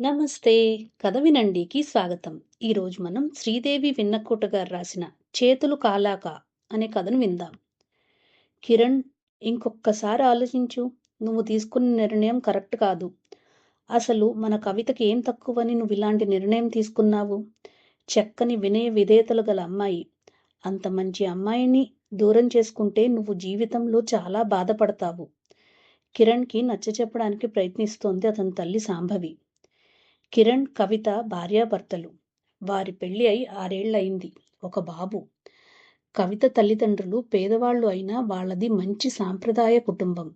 నమస్తే. కథ వినండికి స్వాగతం. ఈరోజు మనం శ్రీదేవి విన్నకోట గారు రాసిన చేతులు కాలాక అనే కథను విందాం. కిరణ్ ఇంకొక్కసారి ఆలోచించు. నువ్వు తీసుకున్న నిర్ణయం కరెక్ట్ కాదు. అసలు మన కవితకి ఏం తక్కువని నువ్వు ఇలాంటి నిర్ణయం తీసుకున్నావు? చక్కని వినయ విధేయతలు గల అమ్మాయి. అంత మంచి అమ్మాయిని దూరం చేసుకుంటే నువ్వు జీవితంలో చాలా బాధపడతావు. కిరణ్కి నచ్చ చెప్పడానికి ప్రయత్నిస్తోంది అతని తల్లి సాంభవి. కిరణ్ కవిత భార్యాభర్తలు. వారి పెళ్ళి అయి ఆరేళ్ళయింది ఒక బాబు. కవిత తల్లిదండ్రులు పేదవాళ్ళు అయినా వాళ్ళది మంచి సాంప్రదాయ కుటుంబం.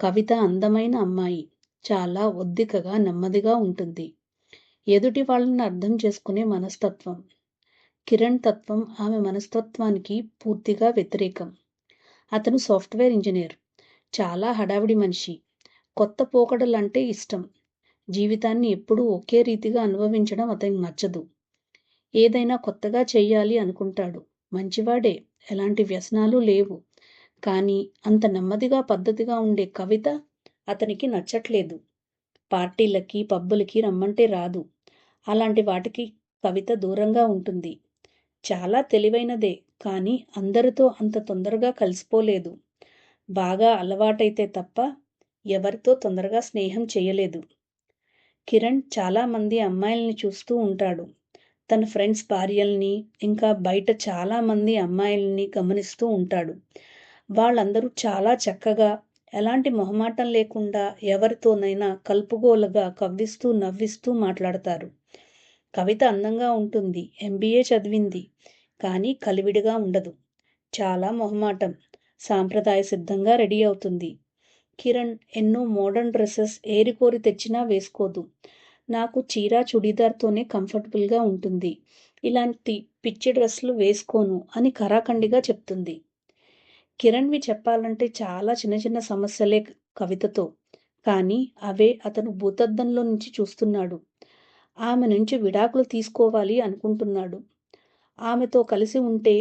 కవిత అందమైన అమ్మాయి. చాలా ఒద్దికగా నెమ్మదిగా ఉంటుంది. ఎదుటి వాళ్ళని అర్థం చేసుకునే మనస్తత్వం. కిరణ్ తత్వం ఆమె మనస్తత్వానికి పూర్తిగా వ్యతిరేకం. అతను సాఫ్ట్వేర్ ఇంజనీర్. చాలా హడావిడి మనిషి. కొత్త పోకడలంటే ఇష్టం. జీవితాన్ని ఎప్పుడూ ఒకే రీతిగా అనుభవించడం అతనికి నచ్చదు. ఏదైనా కొత్తగా చెయ్యాలి అనుకుంటాడు. మంచివాడే ఎలాంటి వ్యసనాలు లేవు. కానీ అంత నెమ్మదిగా పద్ధతిగా ఉండే కవిత అతనికి నచ్చట్లేదు. పార్టీలకి పబ్బులకి రమ్మంటే రాదు. అలాంటి వాటికి కవిత దూరంగా ఉంటుంది. చాలా తెలివైనదే కానీ అందరితో అంత తొందరగా కలిసిపోలేదు. బాగా అలవాటైతే తప్ప ఎవరితో తొందరగా స్నేహం చేయలేదు. కిరణ్ చాలామంది అమ్మాయిల్ని చూస్తూ ఉంటాడు. తన ఫ్రెండ్స్ భార్యల్ని ఇంకా బయట చాలామంది అమ్మాయిల్ని గమనిస్తూ ఉంటాడు. వాళ్ళందరూ చాలా చక్కగా ఎలాంటి మొహమాటం లేకుండా ఎవరితోనైనా కలుపుగోలుగా కవ్విస్తూ నవ్విస్తూ మాట్లాడతారు. కవిత అందంగా ఉంటుంది ఎంబీఏ చదివింది కానీ కలివిడిగా ఉండదు. చాలా మొహమాటం సాంప్రదాయ సిద్ధంగా రెడీ అవుతుంది. కిరణ్ ఎన్నో మోడర్న్ డ్రెస్సెస్ ఏరికోరి తెచ్చినా వేసుకోదు. నాకు చీర చుడీదార్తోనే కంఫర్టబుల్గా ఉంటుంది. ఇలాంటి పిచ్చి డ్రెస్సులు వేసుకోను అని కరాఖండిగా చెప్తుంది. కిరణ్వి చెప్పాలంటే చాలా చిన్న చిన్న సమస్యలే కవితతో. కానీ అవే అతను భూతద్దంలో నుంచి చూస్తున్నాడు. ఆమె నుంచి విడాకులు తీసుకోవాలి అనుకుంటున్నాడు. ఆమెతో కలిసి ఉంటే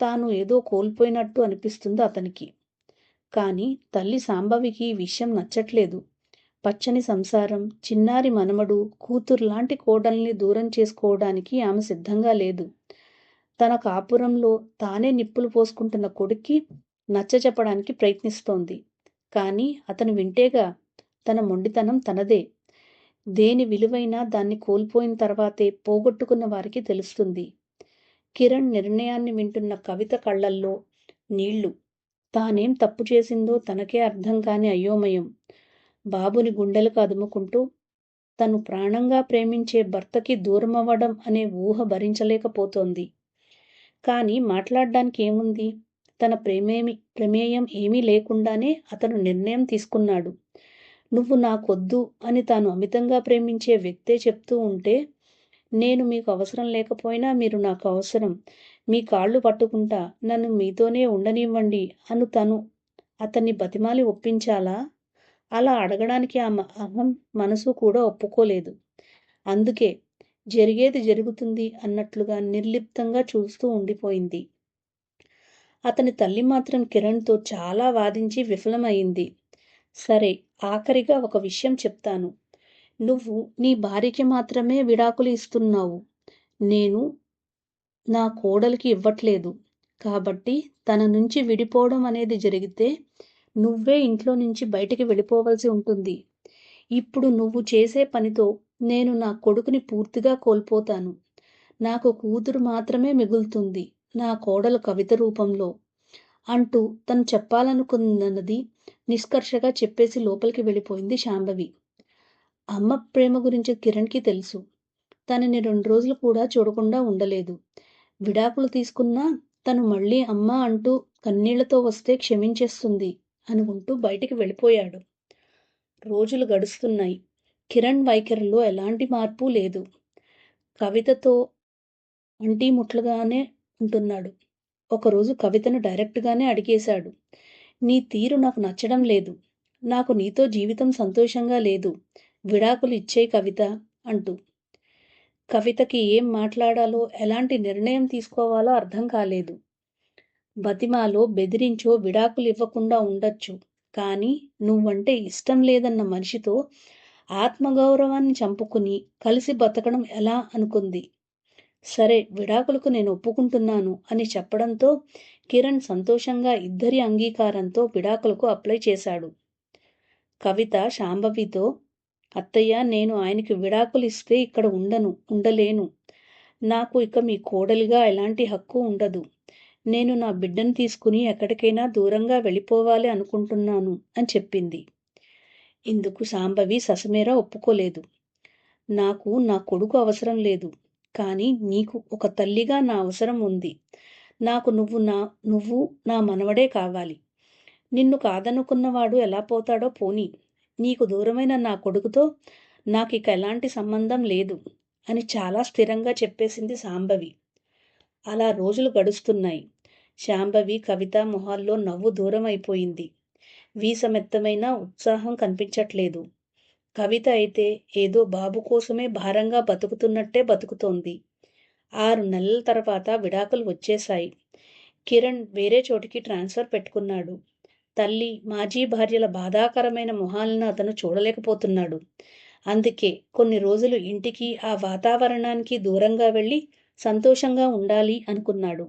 తాను ఏదో కోల్పోయినట్టు అనిపిస్తుంది అతనికి. కానీ తల్లి సాంబవికి ఈ విషయం నచ్చట్లేదు. పచ్చని సంసారం చిన్నారి మనమడు కూతురు లాంటి కోడల్ని దూరం చేసుకోవడానికి ఆమె సిద్ధంగా లేదు. తన కాపురంలో తానే నిప్పులు పోసుకుంటున్న కొడుక్కి నచ్చ చెప్పడానికి ప్రయత్నిస్తోంది. కానీ అతను వింటేగా తన మొండితనం తనదే. దేని విలువైనా దాన్ని కోల్పోయిన తర్వాతే పోగొట్టుకున్న వారికి తెలుస్తుంది. కిరణ్ నిర్ణయాన్ని వింటున్న కవిత కళ్ళల్లో నీళ్ళు. తానేం తప్పు చేసిందో తనకే అర్థం కాని అయోమయం. బాబుని గుండెలకు అదుముకుంటూ తను ప్రాణంగా ప్రేమించే భర్తకి దూరమవ్వడం అనే ఊహ భరించలేకపోతోంది. కానీ మాట్లాడడానికి ఏముంది? తన ప్రేమేమి ప్రమేయం ఏమీ లేకుండానే అతను నిర్ణయం తీసుకున్నాడు. నువ్వు నాకొద్దు అని తాను అమితంగా ప్రేమించే వ్యక్తే చెప్తూ ఉంటే నేను మీకు అవసరం లేకపోయినా మీరు నాకు అవసరం. మీ కాళ్ళు పట్టుకుంటా నన్ను మీతోనే ఉండనివ్వండి అను తను. అతన్ని బతిమాలి ఒప్పించాలా? అలా అడగడానికి ఆ అహం మనసు కూడా ఒప్పుకోలేదు. అందుకే జరిగేది జరుగుతుంది అన్నట్లుగా నిర్లిప్తంగా చూస్తూ ఉండిపోయింది. అతని తల్లి మాత్రం కిరణ్తో చాలా వాదించి విఫలమైంది సరే ఆఖరిగా ఒక విషయం చెప్తాను. నువ్వు నీ భార్యకి మాత్రమే విడాకులు ఇస్తున్నావు. నేను నా కోడలికి ఇవ్వట్లేదు. కాబట్టి తన నుంచి విడిపోవడం అనేది జరిగితే నువ్వే ఇంట్లో నుంచి బయటికి వెళ్ళిపోవలసి ఉంటుంది. ఇప్పుడు నువ్వు చేసే పనితో నేను నా కొడుకుని పూర్తిగా కోల్పోతాను. నాకు కూతురు మాత్రమే మిగులుతుంది నా కోడలు కవిత రూపంలో అంటూ తను చెప్పాలనుకున్నది నిష్కర్షగా చెప్పేసి లోపలికి వెళ్ళిపోయింది శాంభవి. అమ్మ ప్రేమ గురించి కిరణ్కి తెలుసు. తనని రెండు రోజులు కూడా చూడకుండా ఉండలేదు. విడాకులు తీసుకున్నా తను మళ్ళీ అమ్మ అంటూ కన్నీళ్ళతో వస్తే క్షమించేస్తుంది అనుకుంటూ బయటికి వెళ్ళిపోయాడు. రోజులు గడుస్తున్నాయి. కిరణ్ వైఖరిలో ఎలాంటి మార్పు లేదు. కవితతో అంటీ ముట్లుగానే ఉంటున్నాడు. ఒకరోజు కవితను డైరెక్ట్గానే అడిగేశాడు. నీ తీరు నాకు నచ్చడం లేదు. నాకు నీతో జీవితం సంతోషంగా లేదు. విడాకులు ఇచ్చే కవిత అంటూ. కవితకి ఏం మాట్లాడాలో ఎలాంటి నిర్ణయం తీసుకోవాలో అర్థం కాలేదు. బతిమాలో బెదిరించో విడాకులు ఇవ్వకుండా ఉండొచ్చు. కానీ నువ్వంటే ఇష్టం లేదన్న మనిషితో ఆత్మగౌరవాన్ని చంపుకుని కలిసి బతకడం ఎలా అనుకుంది? సరే విడాకులకు నేను ఒప్పుకుంటున్నాను అని చెప్పడంతో కిరణ్ సంతోషంగా ఇద్దరి అంగీకారంతో విడాకులకు అప్లై చేశాడు. కవిత శాంభవితో అత్తయ్య నేను ఆయనకి విడాకులు ఇస్తే ఇక్కడ ఉండను ఉండలేను. నాకు ఇక మీ కోడలిగా ఎలాంటి హక్కు ఉండదు. నేను నా బిడ్డను తీసుకుని ఎక్కడికైనా దూరంగా వెళ్ళిపోవాలి అనుకుంటున్నాను అని చెప్పింది. ఇందుకు సాంబవి ససమేర ఒప్పుకోలేదు. నాకు నా కొడుకు అవసరం లేదు కానీ నీకు ఒక తల్లిగా నా అవసరం ఉంది. నాకు నువ్వు నా నువ్వు నా మనవడే కావాలి. నిన్ను కాదనుకున్నవాడు ఎలా పోతాడో పోనీ. నీకు దూరమైన నా కొడుకుతో నాకు ఇక ఎలాంటి సంబంధం లేదు అని చాలా స్థిరంగా చెప్పేసింది సాంబవి. అలా రోజులు గడుస్తున్నాయి. శాంభవి కవిత మొహాల్లో నవ్వు దూరం అయిపోయింది వీసమెత్తమైన ఉత్సాహం కనిపించట్లేదు. కవిత అయితే ఏదో బాబు కోసమే భారంగా బతుకుతున్నట్టే బతుకుతోంది. ఆరు నెలల తర్వాత విడాకులు వచ్చేశాయి. కిరణ్ వేరే చోటికి ట్రాన్స్ఫర్ పెట్టుకున్నాడు. తల్లి మాజీ భార్యల బాధాకరమైన మొహాలను అతను చూడలేకపోతున్నాడు. అందుకే కొన్ని రోజులు ఇంటికి ఆ వాతావరణానికి దూరంగా వెళ్ళి సంతోషంగా ఉండాలి అనుకున్నాడు.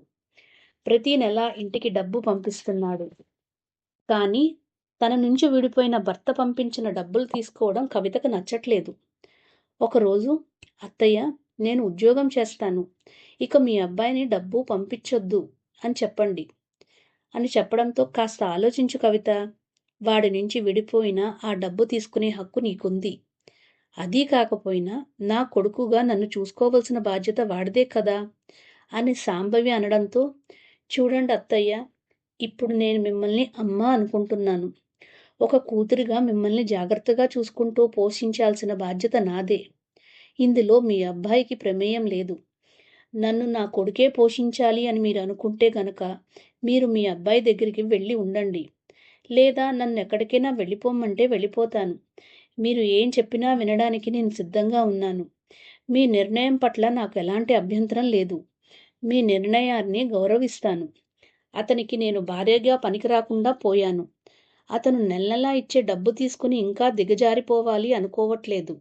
ప్రతి నెల ఇంటికి డబ్బు పంపిస్తున్నాడు. కానీ తన నుంచి విడిపోయిన భర్త పంపించిన డబ్బులు తీసుకోవడం కవితకు నచ్చట్లేదు. ఒకరోజు అత్తయ్య నేను ఉద్యోగం చేస్తాను. ఇక మీ అబ్బాయిని డబ్బు పంపించొద్దు అని చెప్పండి. అని చెప్పడంతో కాస్త ఆలోచించు కవిత. వాడి నుంచి విడిపోయిన ఆ డబ్బు తీసుకునే హక్కు నీకుంది. అదీ కాకపోయినా నా కొడుకుగా నన్ను చూసుకోవలసిన బాధ్యత వాడిదే కదా అని సాంబవి అనడంతో చూడండి అత్తయ్య ఇప్పుడు నేను మిమ్మల్ని అమ్మ అనుకుంటున్నాను. ఒక కూతురిగా మిమ్మల్ని జాగ్రత్తగా చూసుకుంటూ పోషించాల్సిన బాధ్యత నాదే. ఇందులో మీ అబ్బాయికి ప్రమేయం లేదు. నన్ను నా కొడుకే పోషించాలి అని మీరు అనుకుంటే గనక మీరు మీ అబ్బాయి దగ్గరికి వెళ్ళి ఉండండి. లేదా నన్ను ఎక్కడికైనా వెళ్ళిపోమంటే వెళ్ళిపోతాను. మీరు ఏం చెప్పినా వినడానికి నేను సిద్ధంగా ఉన్నాను. మీ నిర్ణయం పట్ల నాకు ఎలాంటి అభ్యంతరం లేదు. మీ నిర్ణయాన్ని గౌరవిస్తాను. అతనికి నేను భార్యగా పనికిరాకుండా పోయాను. అతను నెల నెలా ఇచ్చే డబ్బు తీసుకుని ఇంకా దిగజారిపోవాలి అనుకోవట్లేదు.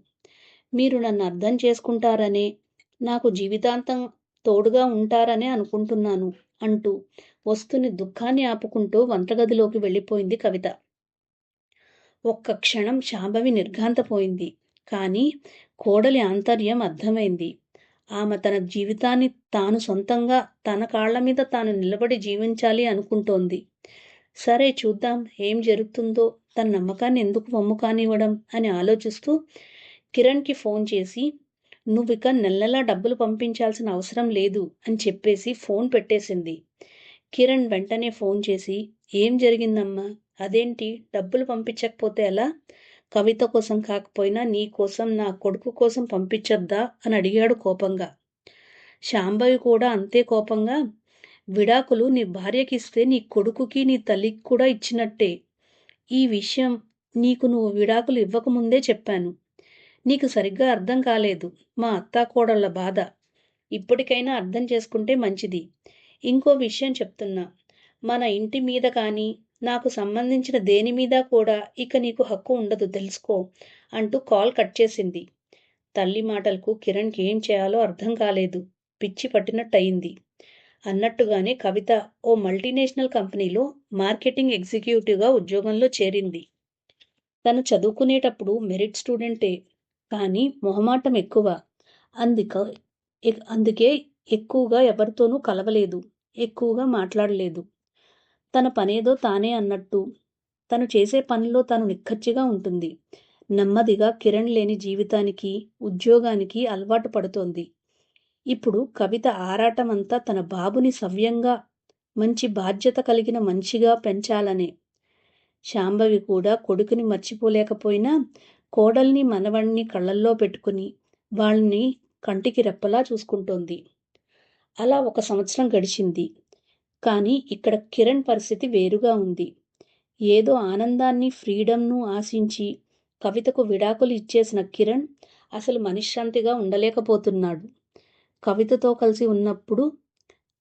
మీరు నన్ను అర్థం చేసుకుంటారనే నాకు జీవితాంతం తోడుగా ఉంటారనే అనుకుంటున్నాను అంటూ వస్తుని దుఃఖాన్ని ఆపుకుంటూ వంటగదిలోకి వెళ్ళిపోయింది కవిత. ఒక్క క్షణం శాంభవి నిర్ఘాంతపోయింది. కానీ కోడలి ఆంతర్యం అర్థమైంది. ఆమె తన జీవితాన్ని తాను సొంతంగా తన కాళ్ళ మీద తాను నిలబడి జీవించాలి అనుకుంటోంది. సరే చూద్దాం ఏం జరుగుతుందో తన నమ్మకాన్ని ఎందుకు వమ్ము కానివ్వడం అని ఆలోచిస్తూ కిరణ్కి ఫోన్ చేసి నువ్వు ఇక నెలా డబ్బులు పంపించాల్సిన అవసరం లేదు అని చెప్పేసి ఫోన్ పెట్టేసింది. కిరణ్ వెంటనే ఫోన్ చేసి ఏం జరిగిందమ్మా? అదేంటి? డబ్బులు పంపించకపోతే ఎలా? కవిత కోసం కాకపోయినా నీ కోసం నా కొడుకు కోసం పంపించొద్దా? అని అడిగాడు కోపంగా. శాంభవి కూడా అంతే కోపంగా విడాకులు నీ భార్యకి ఇస్తే నీ కొడుకుకి నీ తల్లికి కూడా ఇచ్చినట్టే. ఈ విషయం నీకు నువ్వు విడాకులు ఇవ్వకముందే చెప్పాను. నీకు సరిగ్గా అర్థం కాలేదు. మా అత్తాకోడళ్ళ బాధ. ఇప్పటికైనా అర్థం చేసుకుంటే మంచిది. ఇంకో విషయం చెప్తున్నా. మన ఇంటి మీద కానీ నాకు సంబంధించిన దేని మీద కూడా ఇక నీకు హక్కు ఉండదు తెలుసుకో అంటూ కాల్ కట్ చేసింది. తల్లి మాటలకు కిరణ్కి ఏం చేయాలో అర్థం కాలేదు. పిచ్చి పట్టినట్టయింది. అన్నట్టుగానే కవిత ఓ మల్టీనేషనల్ కంపెనీలో మార్కెటింగ్ ఎగ్జిక్యూటివ్గా ఉద్యోగంలో చేరింది. తను చదువుకునేటప్పుడు మెరిట్ స్టూడెంటే కానీ మొహమాటం ఎక్కువ. అందుక అందుకే ఎక్కువగా ఎవరితోనూ కలవలేదు. ఎక్కువగా మాట్లాడలేదు. తన పనేదో తానే అన్నట్టు తను చేసే పనిలో తను నిక్కచ్చిగా ఉంటుంది. నెమ్మదిగా కిరణ్ లేని జీవితానికి ఉద్యోగానికి అలవాటు పడుతోంది. ఇప్పుడు కవిత ఆరాటమంతా తన బాబుని సవ్యంగా మంచి బాధ్యత కలిగిన మంచిగా పెంచాలనే. శాంభవి కూడా కొడుకుని మర్చిపోలేకపోయినా కోడల్ని మనవణ్ణి కళ్ళల్లో పెట్టుకుని వాళ్ళని కంటికి రెప్పలా చూసుకుంటోంది. అలా ఒక సంవత్సరం గడిచింది. కానీ ఇక్కడ కిరణ్ పరిస్థితి వేరుగా ఉంది. ఏదో ఆనందాన్ని ఫ్రీడమ్ను ఆశించి కవితకు విడాకులు ఇచ్చేసిన కిరణ్ అసలు మనశ్శాంతిగా ఉండలేకపోతున్నాడు. కవితతో కలిసి ఉన్నప్పుడు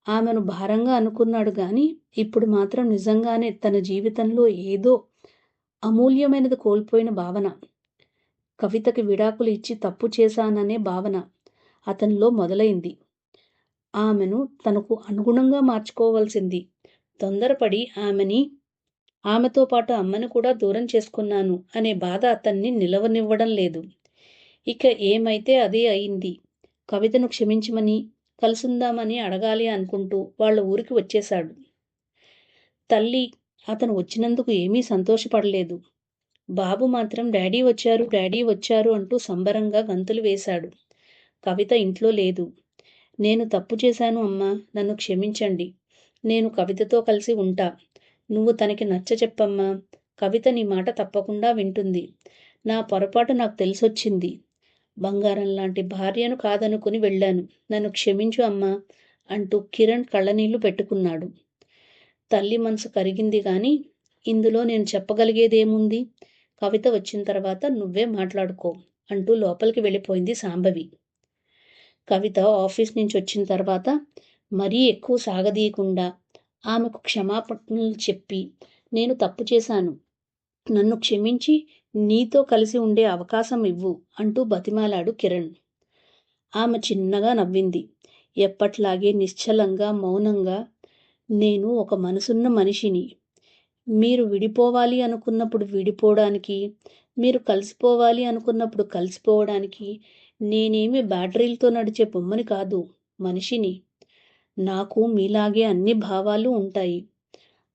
ఆమెను భారంగా అనుకున్నాడు కానీ ఇప్పుడు మాత్రం నిజంగానే తన జీవితంలో ఏదో అమూల్యమైనది కోల్పోయిన భావన. కవితకి విడాకులు ఇచ్చి తప్పు చేశాననే భావన అతనిలో మొదలైంది. ఆమెను తనకు అనుగుణంగా మార్చుకోవాల్సింది. తొందరపడి ఆమెని ఆమెతో పాటు అమ్మని కూడా దూరం చేసుకున్నాను అనే బాధ అతన్ని నిలవనివ్వడం లేదు. ఇక ఏమైతే అదే అయింది. కవితను క్షమించమని కలుసుందామని అడగాలి అనుకుంటూ వాళ్ళ ఊరికి వచ్చేశాడు. తల్లి అతను వచ్చినందుకు ఏమీ సంతోషపడలేదు. బాబు మాత్రం డాడీ వచ్చారు డాడీ వచ్చారు అంటూ సంబరంగా గంతులు వేశాడు. కవిత ఇంట్లో లేదు. నేను తప్పు చేశాను అమ్మా నన్ను క్షమించండి. నేను కవితతో కలిసి ఉంటా. నువ్వు తనకి నచ్చ చెప్పమ్మా. కవిత నీ మాట తప్పకుండా వింటుంది. నా పొరపాటు నాకు తెలిసొచ్చింది. బంగారం లాంటి భార్యను కాదనుకుని వెళ్ళాను. నన్ను క్షమించు అమ్మా అంటూ కిరణ్ కళ్ళనీళ్ళు పెట్టుకున్నాడు. తల్లి మనసు కరిగింది కానీ ఇందులో నేను చెప్పగలిగేదేముంది? కవిత వచ్చిన తర్వాత నువ్వే మాట్లాడుకో అంటూ లోపలికి వెళ్ళిపోయింది సాంబవి. కవిత ఆఫీస్ నుంచి వచ్చిన తర్వాత మరీ ఎక్కువ సాగదీయకుండా ఆమెకు క్షమాపణలు చెప్పి నేను తప్పు చేశాను. నన్ను క్షమించి నీతో కలిసి ఉండే అవకాశం ఇవ్వు అంటూ బతిమాలాడు కిరణ్. ఆమె చిన్నగా నవ్వింది. ఎప్పట్లాగే నిశ్చలంగా మౌనంగా నేను ఒక మనసున్న మనిషిని. మీరు విడిపోవాలి అనుకున్నప్పుడు విడిపోవడానికి మీరు కలిసిపోవాలి అనుకున్నప్పుడు కలిసిపోవడానికి నేనేమి బ్యాటరీలతో నడిచే బొమ్మని కాదు మనిషిని. నాకు మీలాగే అన్ని భావాలు ఉంటాయి.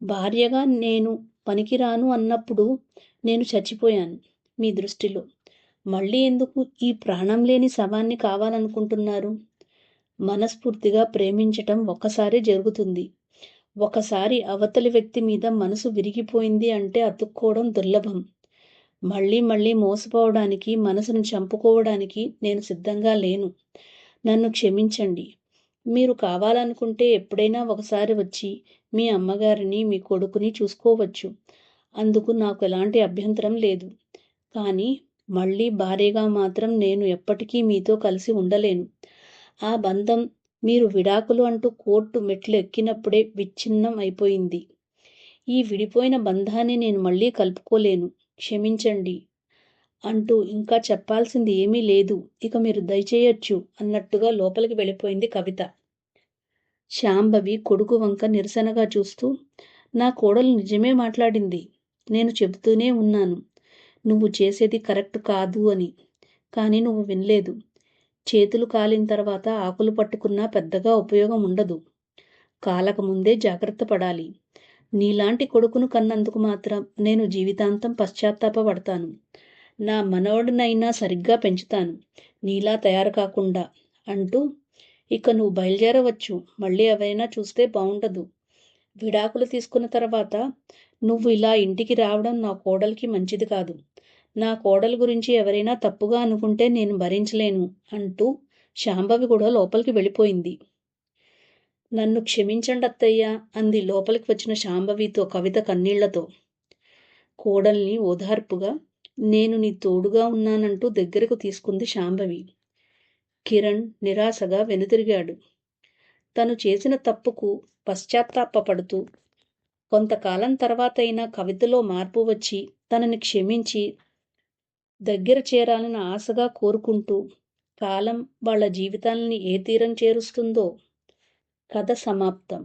భార్యగా నేను పనికిరాను అన్నప్పుడు నేను చచ్చిపోయాను మీ దృష్టిలో. మళ్ళీ ఎందుకు ఈ ప్రాణం లేని శవాన్ని కావాలనుకుంటున్నారు? మనస్ఫూర్తిగా ప్రేమించటం ఒక్కసారి జరుగుతుంది. ఒకసారి అవతలి వ్యక్తి మీద మనసు విరిగిపోయింది అంటే అతుక్కోవడం దుర్లభం. మళ్ళీ మళ్ళీ మోసపోవడానికి మనసును చంపుకోవడానికి నేను సిద్ధంగా లేను. నన్ను క్షమించండి. మీరు కావాలనుకుంటే ఎప్పుడైనా ఒకసారి వచ్చి మీ అమ్మగారిని మీ కొడుకుని చూసుకోవచ్చు. అందుకు నాకు ఎలాంటి అభ్యంతరం లేదు. కానీ మళ్ళీ భార్యగా మాత్రం నేను ఎప్పటికీ మీతో కలిసి ఉండలేను. ఆ బంధం మీరు విడాకులు అంటూ కోర్టు మెట్లు ఎక్కినప్పుడే విచ్ఛిన్నం అయిపోయింది. ఈ విడిపోయిన బంధాన్ని నేను మళ్ళీ కలుపుకోలేను. క్షమించండి అంటూ ఇంకా చెప్పాల్సింది ఏమీ లేదు. ఇక మీరు దయచేయొచ్చు అన్నట్టుగా లోపలికి వెళ్ళిపోయింది కవిత. శాంభవి కొడుకు వంక నిరసనగా చూస్తూ నా కోడలు నిజమే మాట్లాడింది. నేను చెబుతూనే ఉన్నాను. నువ్వు చేసేది కరెక్ట్ కాదు అని. కానీ నువ్వు వినలేదు. చేతులు కాలిన తర్వాత ఆకులు పట్టుకున్నా పెద్దగా ఉపయోగం ఉండదు. కాలక ముందే జాగ్రత్త పడాలి. నీలాంటి కొడుకును కన్నందుకు మాత్రం నేను జీవితాంతం పశ్చాత్తాపడతాను నా మనవడినైనా సరిగ్గా పెంచుతాను. నీలా తయారు కాకుండా అంటూ ఇక నువ్వు బయలుదేరవచ్చు. మళ్ళీ ఎవరైనా చూస్తే బాగుండదు విడాకులు తీసుకున్న తర్వాత నువ్వు ఇలా ఇంటికి రావడం నా కోడలికి మంచిది కాదు. నా కోడల గురించి ఎవరైనా తప్పుగా అనుకుంటే నేను భరించలేను అంటూ శాంభవి కూడా లోపలికి వెళ్ళిపోయింది. నన్ను క్షమించండి అత్తయ్య అంది లోపలికి వచ్చిన శాంభవితో కవిత కన్నీళ్ళతో. కోడల్ని ఓదార్పుగా నేను నీ తోడుగా ఉన్నానంటూ దగ్గరకు తీసుకుంది శాంభవి. కిరణ్ నిరాశగా వెనుతిరిగాడు. తను చేసిన తప్పుకు పశ్చాత్తాపడుతూ కొంతకాలం తర్వాతైనా కవితలో మార్పు వచ్చి తనని క్షమించి దగ్గర చేరాలని ఆశగా కోరుకుంటూ కాలం వాళ్ళ జీవితాలని ఏ తీరం చేరుస్తుందో కథ సమాప్తం.